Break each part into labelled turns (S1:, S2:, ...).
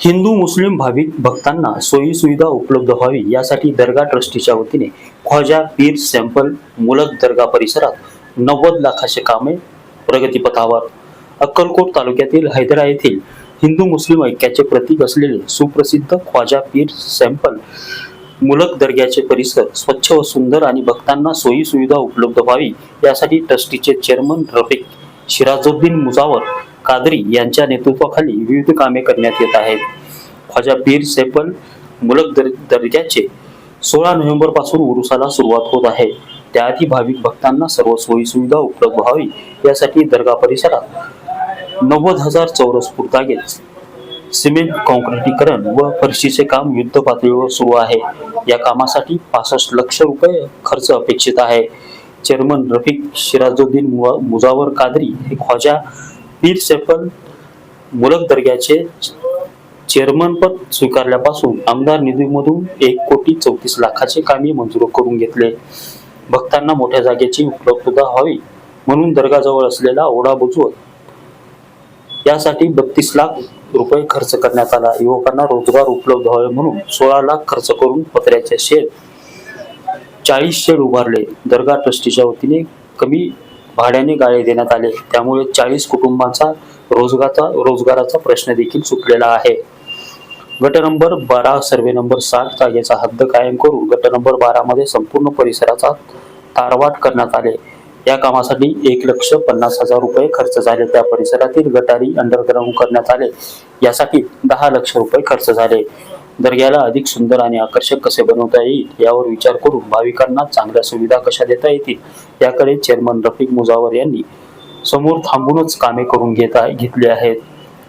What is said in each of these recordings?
S1: हिंदू मुस्लिम भाविक भक्तांना सोयी सुविधा उपलब्ध व्हावी यासाठी दर्गा ट्रस्टीच्या वतीने ख्वाजा पीर सॅम्पल मुलक दर्गा परिसरात नव्वद लाखाचे कामे प्रगतीपथावर अक्कलकोट तालुक्यातील हैदरा येथील हिंदू मुस्लिम ऐक्याचे प्रतीक असलेले सुप्रसिद्ध ख्वाजा पीर सॅम्पल मुलक दर्ग्याचे परिसर स्वच्छ व सुंदर आणि भक्तांना सोयी सुविधा उपलब्ध व्हावी यासाठी ट्रस्टीचे चेअरमन रफिक शिराजुद्दीन मुजावर कादरी यांच्या नेतृत्वाखाली विविध कामे करण्यात येत आहेत. ख्वाजा पीर सेपल मुलक दर दर्ग्याचे सोळा नोव्हेंबरपासून उरुसाला सुरुवात होत आहे. त्याआधी भाविक भक्तांना सर्व सोयी सुविधा उपलब्ध व्हावी यासाठी दर्गा परिसरात नव्वद हजार चौरस फूट जागेत सिमेंट कॉन्क्रिटीकरण व फरशीचे काम युद्ध पातळीवर सुरू आहे. या कामासाठी पासष्ट लक्ष रुपये खर्च अपेक्षित आहे. चेअरमन रफिक शिराजुद्दीन मुवा- मुजावर कादरी हे ख्वाजा पीर सेपल मुलक दर्ग्याचे चेअरमन पद स्वीकारल्यापासून आमदार निधीमधून एक कोटी चौतीस लाखाचे कामे मंजूर करून घेतले. भक्तांना मोठ्या जागेची उपलब्धता व्हावी म्हणून दर्गाजवळ असलेला ओढा बुजवत यासाठी बत्तीस लाख रुपये खर्च करण्यात आला. युवकांना रोजगार उपलब्ध व्हावे म्हणून सोळा लाख खर्च करून पत्र्याचे शेड चाळीस शेड उभारले. दर्गा ट्रस्टीच्या वतीने कमी भाड्याने गाळे देण्यात आले. त्यामुळे चाळीस कुटुंबांचा रोजगाराचा रोजगाराचा प्रश्न देखील सुटलेला आहे. गट नंबर बारा सर्वे नंबर साठ जागेचा हद्द कायम करून गट नंबर बारा मध्ये संपूर्ण परिसराचा तारवाट करण्यात आले. या कामासाठी एक लक्ष पन्नास हजार रुपये खर्च झाले. त्या परिसरातील गटारी अंडरग्राऊंड करण्यात आले. यासाठी दहा लक्ष रुपये खर्च झाले. दर्ग्याला अधिक सुंदर आणि आकर्षक कसे बनवता येईल यावर विचार करून भाविकांना चांगल्या सुविधा कशा देता येतील याकडे चेअरमन रफिक मुजावर यांनी समोर थांबूनच कामे करून घेत घेतली आहेत.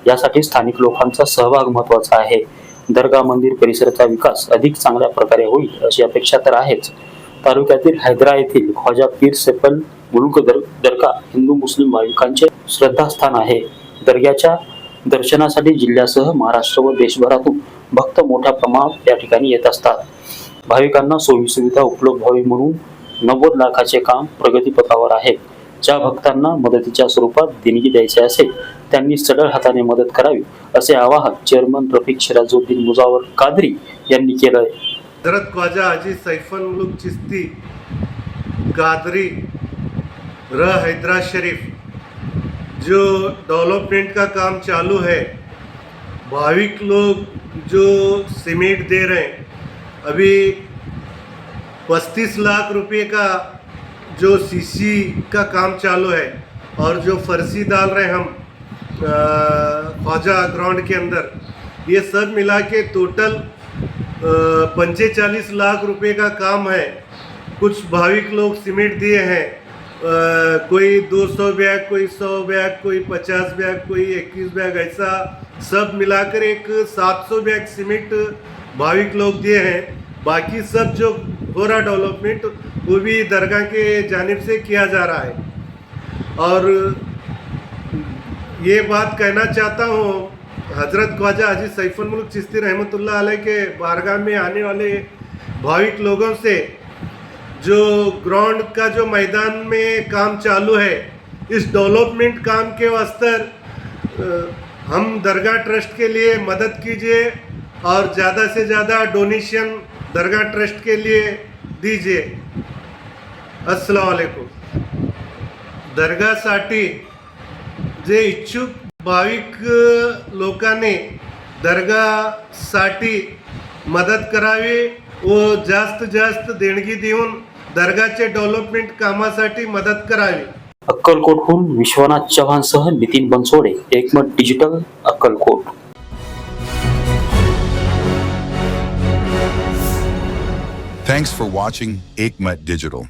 S1: यासाठी स्थानिक लोकांचा सहभाग महत्त्वाचा आहे. दर्गा मंदिर परिसराचा विकास अधिक चांगल्या प्रकारे होईल अशी अपेक्षा तर आहेच. तालुक्यातील हैदरा येथील ख्वाजा पीर सेपल मुलुक दर दर्गा हिंदू मुस्लिम भाविकांचे श्रद्धास्थान आहे. दर्ग्याच्या दर्शनासाठी जिल्ह्यासह महाराष्ट्र व देशभरातून भक्त मोठ्या प्रमाणात या ठिकाणी येत असतात. भाविकांना सोयीसुविधा उपलब्ध व्हावी म्हणून नव्वद लाखाचे काम प्रगतीपथावर आहे. ज्या भक्तांना मदतीच्या स्वरूपात देणगी द्यायची असेल त्यांनी सडळ हाताने मदत करावी असे आवाहन चेअरमन रफिक शिराजुद्दीन मुजावर कादरी यांनी केलं आहे.
S2: हजरत ख्वाजा हाजी सैफन मुलुक चिस्ती कादरी र हैदरा शरीफ जो डेवलपमेंट का काम चालू है भाविक लोग जो सीमेंट दे रहे हैं, अभी पस्तीस लाख रुपए का जो सीसी का काम चालू है और जो फर्सी डाल रहे हम ख्वाजा ग्राउंड के अंदर, ये सब मिला के टोटल पंचेचालीस लाख रुपए का काम है। कुछ भाविक लोग सीमेंट दिए हैं कोई 200 बैग, कोई 100 बैग, कोई 50 बैग, कोई 21 बैग, ऐसा सब मिलाकर एक 700 बैग सीमेंट भाविक लोग दिए हैं। बाकी सब जो हो रहा डेवलपमेंट, वो भी दरगाह के जानब से किया जा रहा है। और ये बात कहना चाहता हूँ, हज़रत ख्वाजा हाजी सैफुल मुल्क चिश्ती रहमतुल्लाह के बारगाह में आने वाले भाविक लोगों से जो ग्राउंड का जो मैदान में काम चालू है, इस डेवलपमेंट काम के वास्ते हम दरगाह ट्रस्ट के लिए मदद कीजिए और ज़्यादा से ज़्यादा डोनेशन दरगाह ट्रस्ट के लिए दीजिए। असलकुम वालेकुम। दर्गासाठी जे इच्छुक भाविक लोकांनी दर्गासाठी मदत करावी, व जास्त जास्त देणगी देऊन दर्गाचे डेव्हलपमेंट कामासाठी मदत करावी
S1: अक्कलकोटहून Vishwanath चव्हाणसह Nitin Bansode Ekmat digital Akkalkot
S3: Thanks for watching Aikmat Digital.